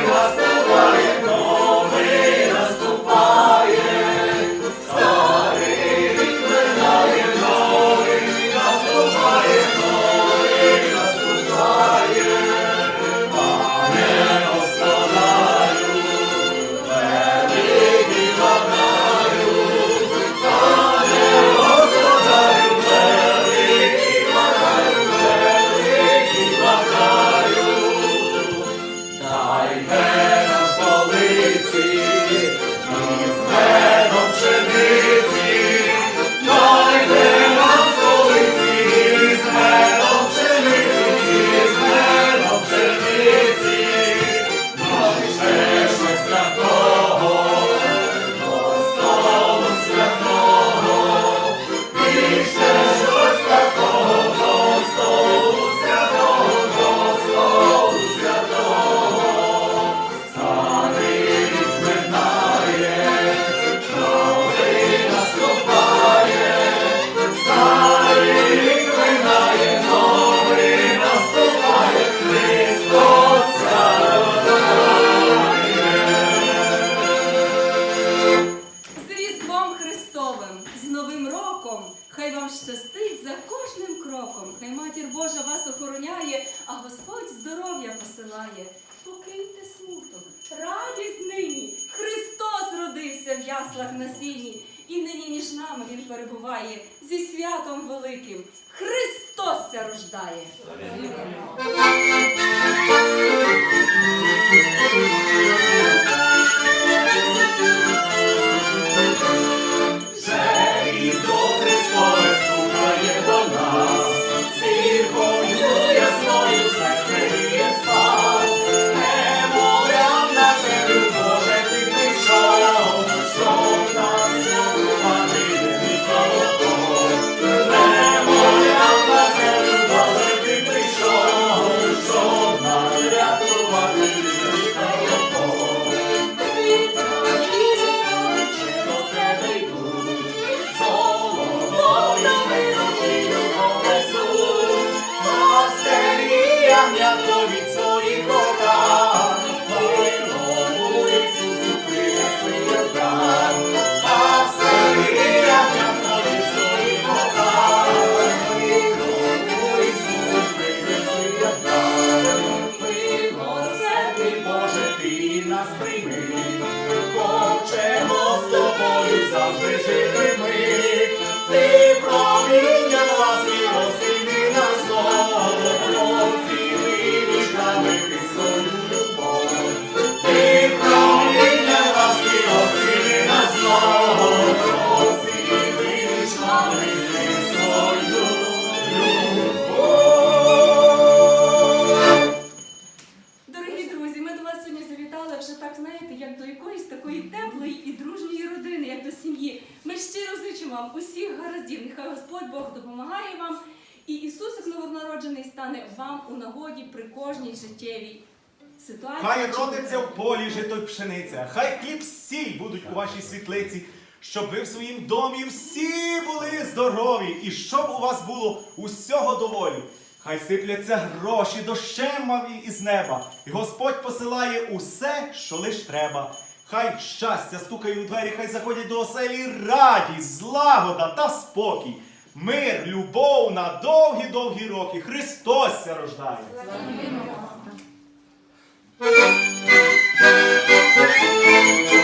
З роком, хай вам щастить за кожним кроком. Хай матір Божа вас охороняє, а Господь здоров'я посилає. Покиньте смуток, радість нині. Христос родився в яслах на сіні, і нині між нами Він перебуває зі святом великим. Христос ся рождає. Нас прийми, Хочемо з тобою завжди жити ми. Вам усіх гараздів. Нехай Господь Бог допомагає вам. І Ісусик новонароджений стане вам у нагоді при кожній життєвій ситуації. Хай родиться в полі жито й пшениця, хай хліб сіль будуть у вашій світлиці, щоб ви в своїм домі всі були здорові, і щоб у вас було усього доволі. Хай сипляться гроші дощем вам із неба, і Господь посилає усе, що лиш треба. Хай щастя стукає у двері, хай заходять до оселі радість, злагода та спокій. Мир, любов на довгі-довгі роки. Христос ся рождає. Нічка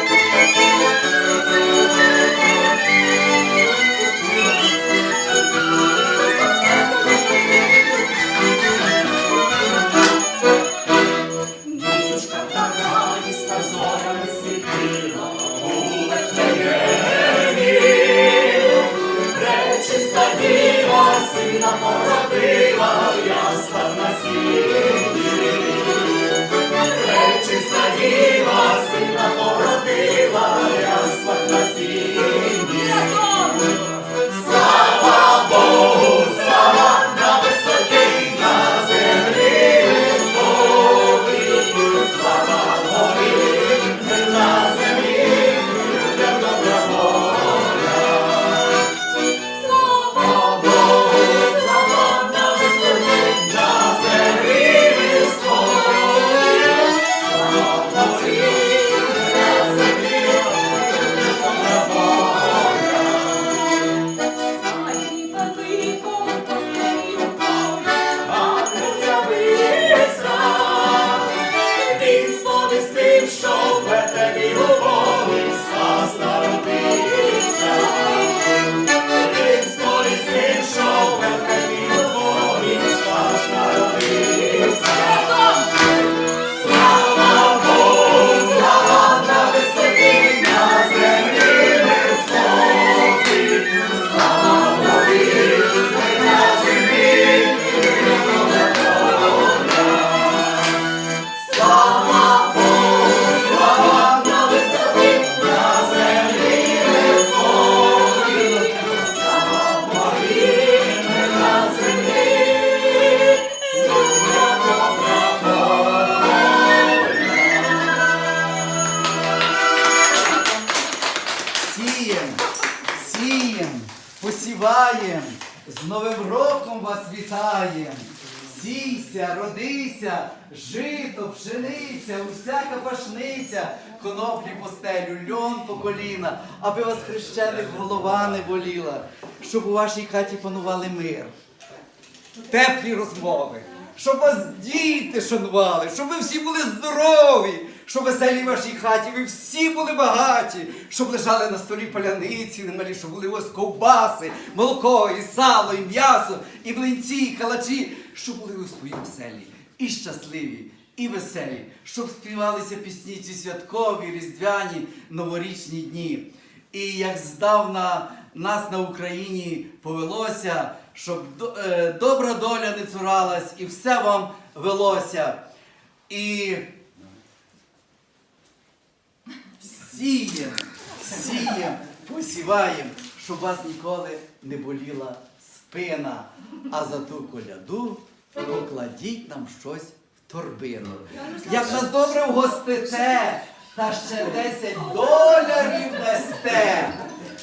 З Новим роком вас вітаєм! Сійся, родися, жито, пшениця, усяка пашниця, коноплі по стелю, льон по коліна, аби вас хрещених голова не боліла, щоб у вашій хаті панували мир, теплі розмови, щоб вас діти шанували, щоб ви всі були здорові, щоб веселі вашій хаті, ви всі були багаті, щоб лежали на столі паляниці немалі, щоб були ось ковбаси, молоко, і сало, і м'ясо, і млинці, і калачі, щоб були у своїй селі і щасливі, і веселі, щоб співалися пісні ці святкові, різдвяні, новорічні дні. І як здавна нас на Україні повелося, щоб е, добра доля не цуралась і все вам велося. І сієм, сієм, посіваєм, щоб вас ніколи не боліла спина. А за ту коляду покладіть нам щось в торбину. Як нас добре вгостите, та ще 10 доларів дасте.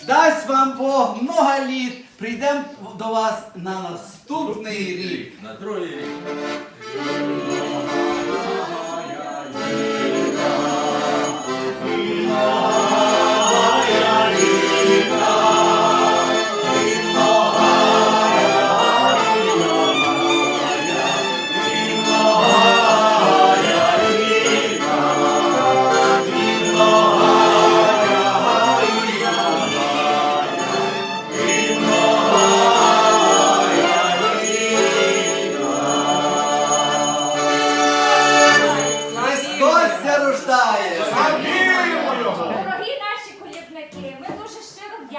Дасть вам Бог много літ, прийдемо до вас на наступний рік. На другий рік.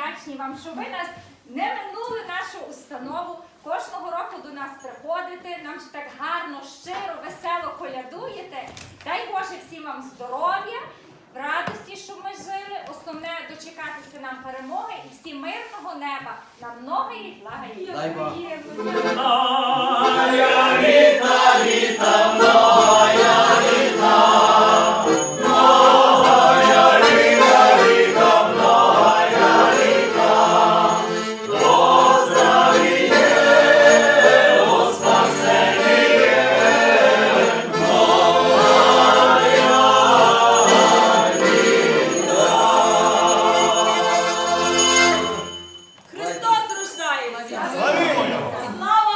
Вдячні вам, що ви нас не минули нашу установу. Кожного року до нас приходите, нам ж так гарно, щиро, весело колядуєте. Дай Боже всім вам здоров'я, в радості, щоб ми жили. Основне дочекатися нам перемоги і всім мирного неба на многої благої. Дай Бог. Дякуємо. Ай, ай,